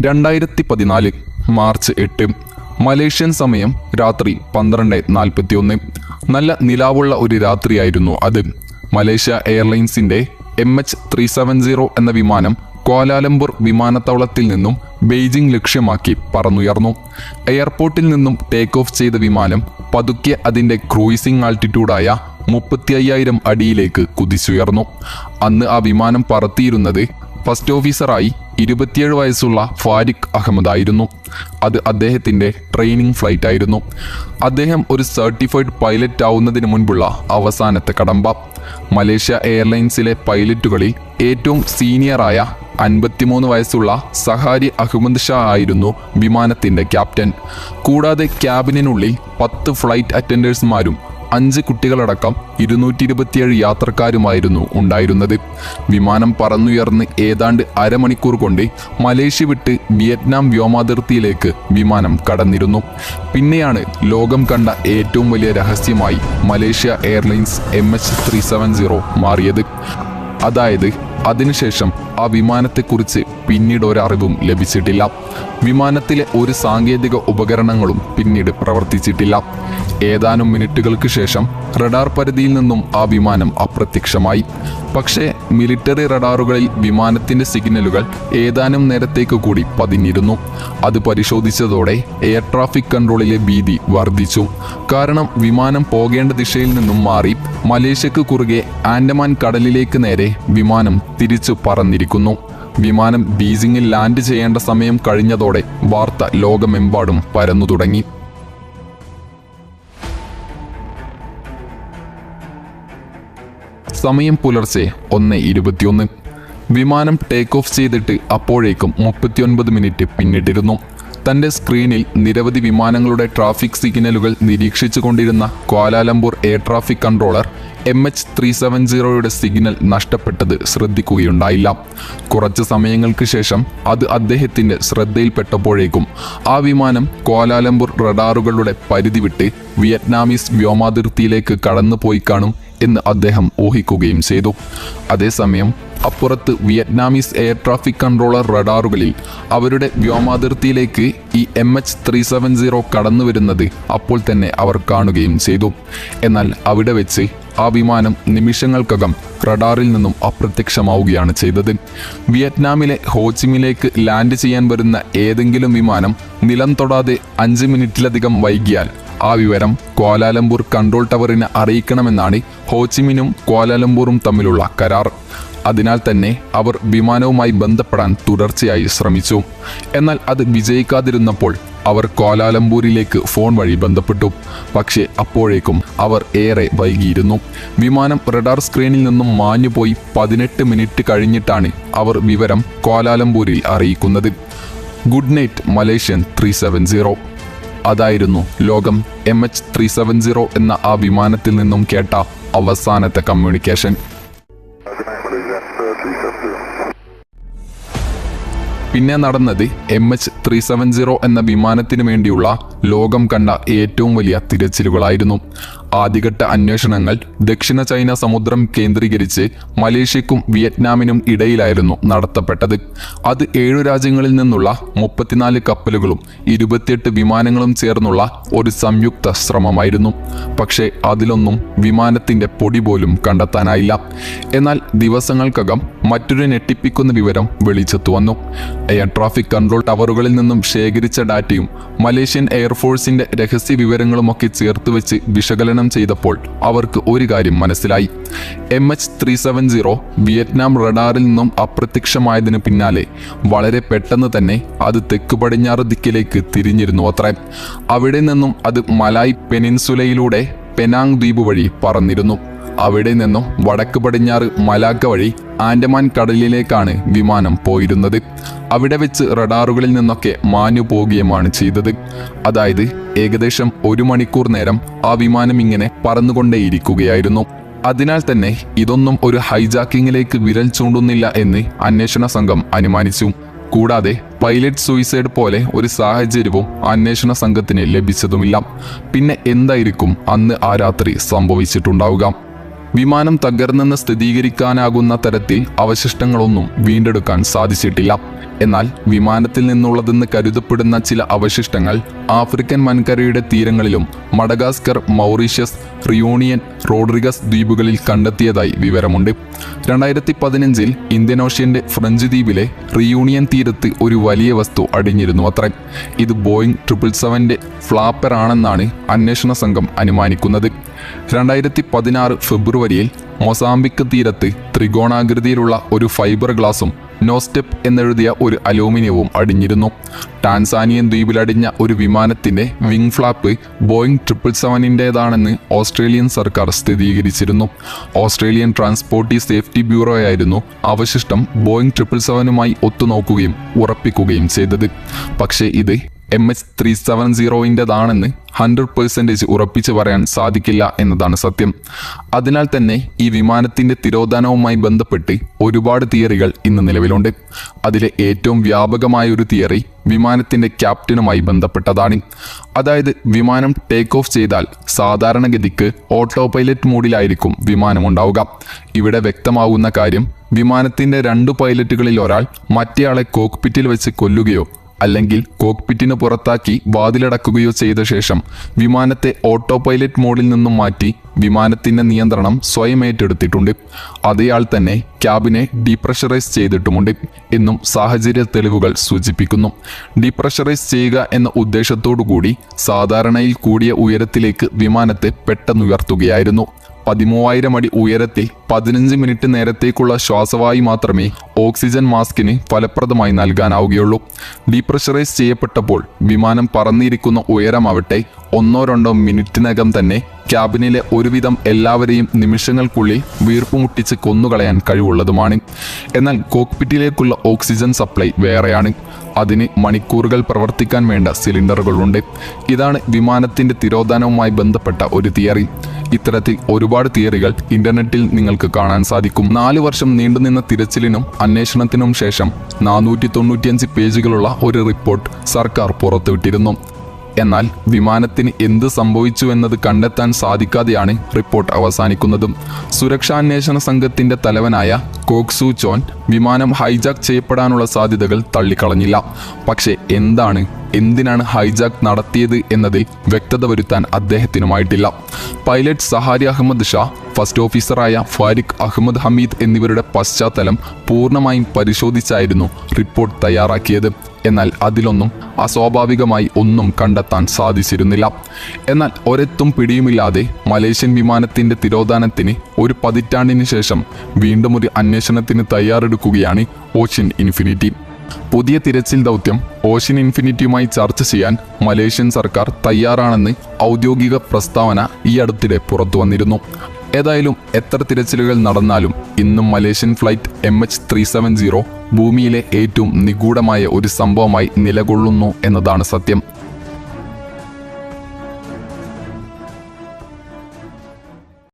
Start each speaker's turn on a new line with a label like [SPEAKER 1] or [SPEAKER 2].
[SPEAKER 1] രണ്ടായിരത്തി പതിനാല് മാർച്ച് എട്ട് മലേഷ്യൻ സമയം രാത്രി പന്ത്രണ്ട് നാൽപ്പത്തിയൊന്ന്. നല്ല നിലാവുള്ള ഒരു രാത്രിയായിരുന്നു അത്. Malaysia എയർലൈൻസിന്റെ M H three seven zero എന്ന വിമാനം കോലാലംപൂർ വിമാനത്താവളത്തിൽ നിന്നും ബെയ്ജിംഗ് ലക്ഷ്യമാക്കി പറന്നുയർന്നു. എയർപോർട്ടിൽ നിന്നും ടേക്ക് ഓഫ് ചെയ്ത വിമാനം പതുക്കെ അതിന്റെ ക്രൂയിസിംഗ് ആൾട്ടിറ്റ്യൂഡായ മുപ്പത്തി അയ്യായിരം അടിയിലേക്ക് കുതിച്ചുയർന്നു. അന്ന് ആ വിമാനം പറത്തിയിരുന്നത് ഫസ്റ്റ് ഓഫീസറായി ഇരുപത്തിയേഴ് വയസ്സുള്ള ഫാരിഖ് അഹമ്മദ് ആയിരുന്നു. അത് അദ്ദേഹത്തിന്റെ ട്രെയിനിങ് ഫ്ലൈറ്റ് ആയിരുന്നു. അദ്ദേഹം ഒരു സർട്ടിഫൈഡ് പൈലറ്റ് ആവുന്നതിന് മുൻപുള്ള അവസാനത്തെ കടമ്പ. മലേഷ്യ എയർലൈൻസിലെ പൈലറ്റുകളിൽ ഏറ്റവും സീനിയറായ അൻപത്തിമൂന്ന് വയസ്സുള്ള സഹാരി അഹമ്മദ് ഷാ ആയിരുന്നു വിമാനത്തിന്റെ ക്യാപ്റ്റൻ. കൂടാതെ ക്യാബിനുള്ളിൽ പത്ത് ഫ്ലൈറ്റ് അറ്റൻഡേഴ്സുമാരും അഞ്ച് കുട്ടികളടക്കം ഇരുന്നൂറ്റി ഇരുപത്തിയേഴ് യാത്രക്കാരുമായിരുന്നു ഉണ്ടായിരുന്നത്. വിമാനം പറന്നുയർന്ന് ഏതാണ്ട് അരമണിക്കൂർ കൊണ്ട് മലേഷ്യ വിട്ട് വിയറ്റ്നാം വ്യോമാതിർത്തിയിലേക്ക് വിമാനം കടന്നിരുന്നു. പിന്നെയാണ് ലോകം കണ്ട ഏറ്റവും വലിയ രഹസ്യമായി Malaysia airlines M H three seven zero മാറിയത്. അതായത് അതിനുശേഷം ആ വിമാനത്തെക്കുറിച്ച് പിന്നീട് ഒരറിവും ലഭിച്ചിട്ടില്ല. വിമാനത്തിലെ ഒരു സാങ്കേതിക ഉപകരണങ്ങളും പിന്നീട് പ്രവർത്തിച്ചിട്ടില്ല. ഏതാനും മിനിറ്റുകൾക്ക് ശേഷം റഡാർ പരിധിയിൽ നിന്നും ആ വിമാനം അപ്രത്യക്ഷമായി. പക്ഷേ മിലിറ്ററി റഡാറുകളിൽ വിമാനത്തിന്റെ സിഗ്നലുകൾ ഏതാനും നേരത്തേക്ക് കൂടി പതിഞ്ഞിരുന്നു. അത് പരിശോധിച്ചതോടെ എയർ ട്രാഫിക് കൺട്രോളിലെ ഭീതി വർദ്ധിച്ചു. കാരണം വിമാനം പോകേണ്ട ദിശയിൽ നിന്നും മാറി മലേഷ്യക്ക് കുറുകെ ആൻഡമാൻ കടലിലേക്ക് നേരെ വിമാനം തിരിച്ചു പറന്നിരിക്കുന്നു. വിമാനം ബീജിംഗിൽ ലാൻഡ് ചെയ്യേണ്ട സമയം കഴിഞ്ഞതോടെ വാർത്ത ലോകമെമ്പാടും പരന്നു തുടങ്ങി സമയം പുലർച്ചെ ഒന്ന് ഇരുപത്തിയൊന്ന്. വിമാനം ടേക്ക് ഓഫ് ചെയ്തിട്ട് അപ്പോഴേക്കും മുപ്പത്തിയൊൻപത് മിനിറ്റ് പിന്നിട്ടിരുന്നു. തന്റെ സ്ക്രീനിൽ നിരവധി വിമാനങ്ങളുടെ ട്രാഫിക് സിഗ്നലുകൾ നിരീക്ഷിച്ചു കൊണ്ടിരുന്ന Kuala Lumpur air traffic controller M H three seven സീറോയുടെ signal നഷ്ടപ്പെട്ടത് ശ്രദ്ധിക്കുകയുണ്ടായില്ല. കുറച്ച് സമയങ്ങൾക്ക് ശേഷം അത് അദ്ദേഹത്തിന്റെ ശ്രദ്ധയിൽപ്പെട്ടപ്പോഴേക്കും ആ വിമാനം ക്വാലാലംപൂർ റഡാറുകളുടെ പരിധി വിട്ട് വിയറ്റ്നാമീസ് വ്യോമാതിർത്തിയിലേക്ക് കടന്നുപോയി കാണും. എന്ന് അദ്ദേഹം ഊഹിക്കുകയും ചെയ്തു. അതേസമയം അപ്പുറത്ത് വിയറ്റ്നാമീസ് എയർ ട്രാഫിക് കൺട്രോളർ റഡാറുകളിൽ അവരുടെ വ്യോമാതിർത്തിയിലേക്ക് ഈ M H three seven zero കടന്നു വരുന്നത് അപ്പോൾ തന്നെ അവർ കാണുകയും ചെയ്തു. എന്നാൽ അവിടെ വെച്ച് ആ വിമാനം നിമിഷങ്ങൾക്കകം റഡാറിൽ നിന്നും അപ്രത്യക്ഷമാവുകയാണ് ചെയ്തത്. വിയറ്റ്നാമിലെ ഹോച്ചിമിലേക്ക് ലാൻഡ് ചെയ്യാൻ വരുന്ന ഏതെങ്കിലും വിമാനം നിലം തൊടാതെ അഞ്ച് മിനിറ്റിലധികം വൈകിയാൽ ആ വിവരം ക്വാലാലംപൂർ കൺട്രോൾ ടവറിനെ അറിയിക്കണമെന്നാണ് ഹോച്ചിമിനും ക്വാലാലംപൂറും തമ്മിലുള്ള കരാർ. അതിനാൽ തന്നെ അവർ വിമാനവുമായി ബന്ധപ്പെടാൻ തുടർച്ചയായി ശ്രമിച്ചു. എന്നാൽ അത് വിജയിക്കാതിരുന്നപ്പോൾ അവർ കോലാലംപൂരിലേക്ക് ഫോൺ വഴി ബന്ധപ്പെട്ടു. പക്ഷേ അപ്പോഴേക്കും അവർ ഏറെ വൈകിയിരുന്നു. വിമാനം റഡാർ സ്ക്രീനിൽ നിന്നും മാഞ്ഞുപോയി പതിനെട്ട് മിനിറ്റ് കഴിഞ്ഞിട്ടാണ് അവർ വിവരം ക്വാലാലംപൂരിൽ അറിയിക്കുന്നത്. ഗുഡ് നൈറ്റ് മലേഷ്യൻ ത്രീ അതായിരുന്നു ലോകം M H three seven zero എന്ന ആ വിമാനത്തിൽ നിന്നും കേട്ട അവസാനത്തെ കമ്മ്യൂണിക്കേഷൻ പിന്നെ നടന്നത് M H three seven zero എന്ന വിമാനത്തിന് വേണ്ടിയുള്ള ലോകം കണ്ട ഏറ്റവും വലിയ തിരച്ചിലുകളായിരുന്നു. ആദ്യഘട്ട അന്വേഷണങ്ങൾ ദക്ഷിണ ചൈന സമുദ്രം കേന്ദ്രീകരിച്ച് മലേഷ്യക്കും വിയറ്റ്നാമിനും ഇടയിലായിരുന്നു നടത്തപ്പെട്ടത്. അത് ഏഴു രാജ്യങ്ങളിൽ നിന്നുള്ള മുപ്പത്തിനാല് കപ്പലുകളും ഇരുപത്തിയെട്ട് വിമാനങ്ങളും ചേർന്നുള്ള ഒരു സംയുക്ത ശ്രമമായിരുന്നു. പക്ഷേ അതിലൊന്നും വിമാനത്തിന്റെ പൊടി പോലും കണ്ടെത്താനായില്ല. എന്നാൽ ദിവസങ്ങൾക്കകം മറ്റൊരു ഞെട്ടിപ്പിക്കുന്ന വിവരം വെളിച്ചത്തു വന്നു. എയർ ട്രാഫിക് കൺട്രോൾ ടവറുകളിൽ നിന്നും ശേഖരിച്ച ഡാറ്റയും മലേഷ്യൻ എയർഫോഴ്സിന്റെ രഹസ്യ വിവരങ്ങളുമൊക്കെ ചേർത്ത് വെച്ച് വിശകലനം ചെയ്തപ്പോൾ അവർക്ക് ഒരു കാര്യം മനസ്സിലായി. M H three seven zero Vietnam റഡാറിൽ നിന്നും അപ്രത്യക്ഷമായതിനു പിന്നാലെ വളരെ പെട്ടെന്ന് തന്നെ അത് തെക്ക് പടിഞ്ഞാറ് ദിക്കിലേക്ക് തിരിഞ്ഞിരുന്നു അത്രേ. അവിടെ നിന്നും അത് മലായ് പെനിൻസുലയിലൂടെ പെനാങ് ദ്വീപ് വഴി പറന്നിരുന്നു. അവിടെ നിന്നും വടക്ക് പടിഞ്ഞാറ് മലാക്ക വഴി ആൻഡമാൻ കടലിലേക്കാണ് വിമാനം പോയിരുന്നത്. അവിടെ വെച്ച് റഡാറുകളിൽ നിന്നൊക്കെ മാഞ്ഞു പോവുകയുമാണ് ചെയ്തത്. അതായത് ഏകദേശം ഒരു മണിക്കൂർ നേരം ആ വിമാനം ഇങ്ങനെ പറന്നുകൊണ്ടേയിരിക്കുകയായിരുന്നു. അതിനാൽ തന്നെ ഇതൊന്നും ഒരു ഹൈജാക്കിങ്ങിലേക്ക് വിരൽ ചൂണ്ടുന്നില്ല എന്ന് അന്വേഷണ സംഘം അനുമാനിച്ചു. കൂടാതെ പൈലറ്റ് സൂയിസൈഡ് പോലെ ഒരു സാഹചര്യവും അന്വേഷണ സംഘത്തിന് ലഭിച്ചതുമില്ല. പിന്നെ എന്തായിരിക്കും അന്ന് ആ രാത്രി സംഭവിച്ചിട്ടുണ്ടാവുക? വിമാനം തകർന്നെന്ന് സ്ഥിരീകരിക്കാനാകുന്ന തരത്തിൽ അവശിഷ്ടങ്ങളൊന്നും വീണ്ടെടുക്കാൻ സാധിച്ചിട്ടില്ല. എന്നാൽ വിമാനത്തിൽ നിന്നുള്ളതെന്ന് കരുതപ്പെടുന്ന ചില അവശിഷ്ടങ്ങൾ ആഫ്രിക്കൻ വൻകരയുടെ തീരങ്ങളിലും മഡഗാസ്കർ മൗറീഷ്യസ് റിയൂണിയൻ റോഡ്രിഗസ് ദ്വീപുകളിൽ കണ്ടെത്തിയതായി വിവരമുണ്ട്. രണ്ടായിരത്തി പതിനഞ്ചിൽ ഇന്ത്യൻ ഓഷ്യന്റെ ഫ്രഞ്ച് ദ്വീപിലെ റിയൂണിയൻ തീരത്ത് ഒരു വലിയ വസ്തു അടിഞ്ഞിരുന്നു അത്ര. ഇത് ബോയിങ് ട്രിപ്പിൾ സെവന്റെ ഫ്ലാപ്പറാണെന്നാണ് അന്വേഷണ സംഘം അനുമാനിക്കുന്നത്. രണ്ടായിരത്തി പതിനാറ് ഫെബ്രുവരിയിൽ മൊസാംബിക് തീരത്ത് ത്രികോണാകൃതിയിലുള്ള ഒരു ഫൈബർ ഗ്ലാസും നോസ്റ്റെപ്പ് എന്നെഴുതിയ ഒരു അലൂമിനിയവും അടിഞ്ഞിരുന്നു. ടാൻസാനിയൻ ദ്വീപിലടിഞ്ഞ ഒരു വിമാനത്തിന്റെ വിംഗ് ഫ്ലാപ്പ് ബോയിങ് ട്രിപ്പിൾ സെവനിന്റെതാണെന്ന് ഓസ്ട്രേലിയൻ സർക്കാർ സ്ഥിരീകരിച്ചിരുന്നു. ഓസ്ട്രേലിയൻ ട്രാൻസ്പോർട്ടി സേഫ്റ്റി ബ്യൂറോ ആയിരുന്നു അവശിഷ്ടം ബോയിങ് ട്രിപ്പിൾ സെവനുമായി ഒത്തുനോക്കുകയും ഉറപ്പിക്കുകയും ചെയ്തത്. പക്ഷേ ഇത് എം എച്ച് ത്രീ സെവൻ സീറോയിന്റെതാണെന്ന് ഹൺഡ്രഡ് പെർസെന്റേജ് ഉറപ്പിച്ച് പറയാൻ സാധിക്കില്ല എന്നതാണ് സത്യം. അതിനാൽ തന്നെ ഈ വിമാനത്തിന്റെ തിരോധാനവുമായി ബന്ധപ്പെട്ട് ഒരുപാട് തിയറികൾ ഇന്ന് നിലവിലുണ്ട്. അതിലെ ഏറ്റവും വ്യാപകമായ ഒരു തിയറി വിമാനത്തിന്റെ ക്യാപ്റ്റനുമായി ബന്ധപ്പെട്ടതാണ്. അതായത് വിമാനം ടേക്ക് ഓഫ് ചെയ്താൽ സാധാരണഗതിക്ക് ഓട്ടോ പൈലറ്റ് മോഡിലായിരിക്കും വിമാനം ഉണ്ടാവുക ഇവിടെ വ്യക്തമാകുന്ന കാര്യം വിമാനത്തിന്റെ രണ്ടു പൈലറ്റുകളിൽ ഒരാൾ മറ്റേയാളെ കോക്പിറ്റിൽ വെച്ച് കൊല്ലുകയോ അല്ലെങ്കിൽ കോക്പിറ്റിന് പുറത്താക്കി വാതിലടക്കുകയോ ചെയ്ത ശേഷം വിമാനത്തെ ഓട്ടോ പൈലറ്റ് മോഡിൽ നിന്നും മാറ്റി വിമാനത്തിന്റെ നിയന്ത്രണം സ്വയം ഏറ്റെടുത്തിട്ടുണ്ട്. അതേയാൾ തന്നെ ക്യാബിനെ ഡീപ്രഷറൈസ് ചെയ്തിട്ടുമുണ്ട് എന്നും സാഹചര്യ തെളിവുകൾ സൂചിപ്പിക്കുന്നു. ഡീപ്രഷറൈസ് ചെയ്യുക എന്ന ഉദ്ദേശത്തോടു കൂടി സാധാരണയിൽ കൂടിയ ഉയരത്തിലേക്ക് വിമാനത്തെ പെട്ടെന്നുയർത്തുകയായിരുന്നു. പതിമൂവായിരം അടി ഉയരത്തിൽ പതിനഞ്ച് മിനിറ്റ് നേരത്തേക്കുള്ള ശ്വാസവായു മാത്രമേ ഓക്സിജൻ മാസ്കിന് ഫലപ്രദമായി നൽകാനാവുകയുള്ളൂ. ഡീപ്രഷറൈസ് ചെയ്യപ്പെട്ടപ്പോൾ വിമാനം പറന്നിരിക്കുന്ന ഉയരമാവട്ടെ ഒന്നോ രണ്ടോ മിനിറ്റിനകം തന്നെ ക്യാബിനിലെ ഒരുവിധം എല്ലാവരെയും നിമിഷങ്ങൾക്കുള്ളിൽ വീർപ്പുമുട്ടിച്ച് കൊന്നുകളയാൻ കഴിവുള്ളതുമാണ്. എന്നാൽ കോക്പിറ്റിലേക്കുള്ള ഓക്സിജൻ സപ്ലൈ വേറെയാണ്. അതിന് മണിക്കൂറുകൾ പ്രവർത്തിക്കാൻ വേണ്ട സിലിണ്ടറുകളുണ്ട്. ഇതാണ് വിമാനത്തിന്റെ തിരോധാനവുമായി ബന്ധപ്പെട്ട ഒരു തിയറി. ഇത്തരത്തിൽ ഒരുപാട് തിയറികൾ ഇന്റർനെറ്റിൽ നിങ്ങൾക്ക് കാണാൻ സാധിക്കും. നാല് വർഷം നീണ്ടുനിന്ന തിരച്ചിലിനും അന്വേഷണത്തിനും ശേഷം നാനൂറ്റി പേജുകളുള്ള ഒരു റിപ്പോർട്ട് സർക്കാർ പുറത്തുവിട്ടിരുന്നു. എന്നാൽ വിമാനത്തിന് എന്ത് സംഭവിച്ചു എന്നത് കണ്ടെത്താൻ സാധിക്കാതെയാണ് റിപ്പോർട്ട് അവസാനിക്കുന്നതും. സുരക്ഷാന്വേഷണ സംഘത്തിന്റെ തലവനായ കോക്സു ചോൻ വിമാനം ഹൈജാക്ക് ചെയ്യപ്പെടാനുള്ള സാധ്യതകൾ തള്ളിക്കളഞ്ഞില്ല. പക്ഷേ എന്താണ് എന്തിനാണ് ഹൈജാക്ക് നടത്തിയത് എന്നതിൽ വ്യക്തത വരുത്താൻ അദ്ദേഹത്തിനുമായിട്ടില്ല. Pilot Zaharie Ahmad Shah first ഓഫീസറായ ഫാരിഖ് അഹമ്മദ് ഹമീദ് എന്നിവരുടെ പശ്ചാത്തലം പൂർണമായും പരിശോധിച്ചായിരുന്നു റിപ്പോർട്ട് തയ്യാറാക്കിയത്. എന്നാൽ അതിലൊന്നും അസ്വാഭാവികമായി ഒന്നും കണ്ടെത്താൻ സാധിച്ചിരുന്നില്ല. എന്നാൽ ഒരെത്തും പിടിയുമില്ലാതെ മലേഷ്യൻ വിമാനത്തിന്റെ തിരോധാനത്തിന് ഒരു പതിറ്റാണ്ടിന് ശേഷം വീണ്ടും ഒരു അന്വേഷണത്തിന് തയ്യാറെടുക്കുകയാണ് ഓഷ്യൻ ഇൻഫിനിറ്റി. പുതിയ തിരച്ചിൽ ദൗത്യം ഓഷ്യൻ ഇൻഫിനിറ്റിയുമായി ചർച്ച ചെയ്യാൻ മലേഷ്യൻ സർക്കാർ തയ്യാറാണെന്ന് ഔദ്യോഗിക പ്രസ്താവന ഈ അടുത്തിടെ പുറത്തു വന്നിരുന്നു ഏതായാലും എത്ര തിരച്ചിലുകൾ നടന്നാലും ഇന്നും Malaysian flight M H three seven zero ഭൂമിയിലെ ഏറ്റവും നിഗൂഢമായ ഒരു സംഭവമായി നിലകൊള്ളുന്നു എന്നതാണ് സത്യം.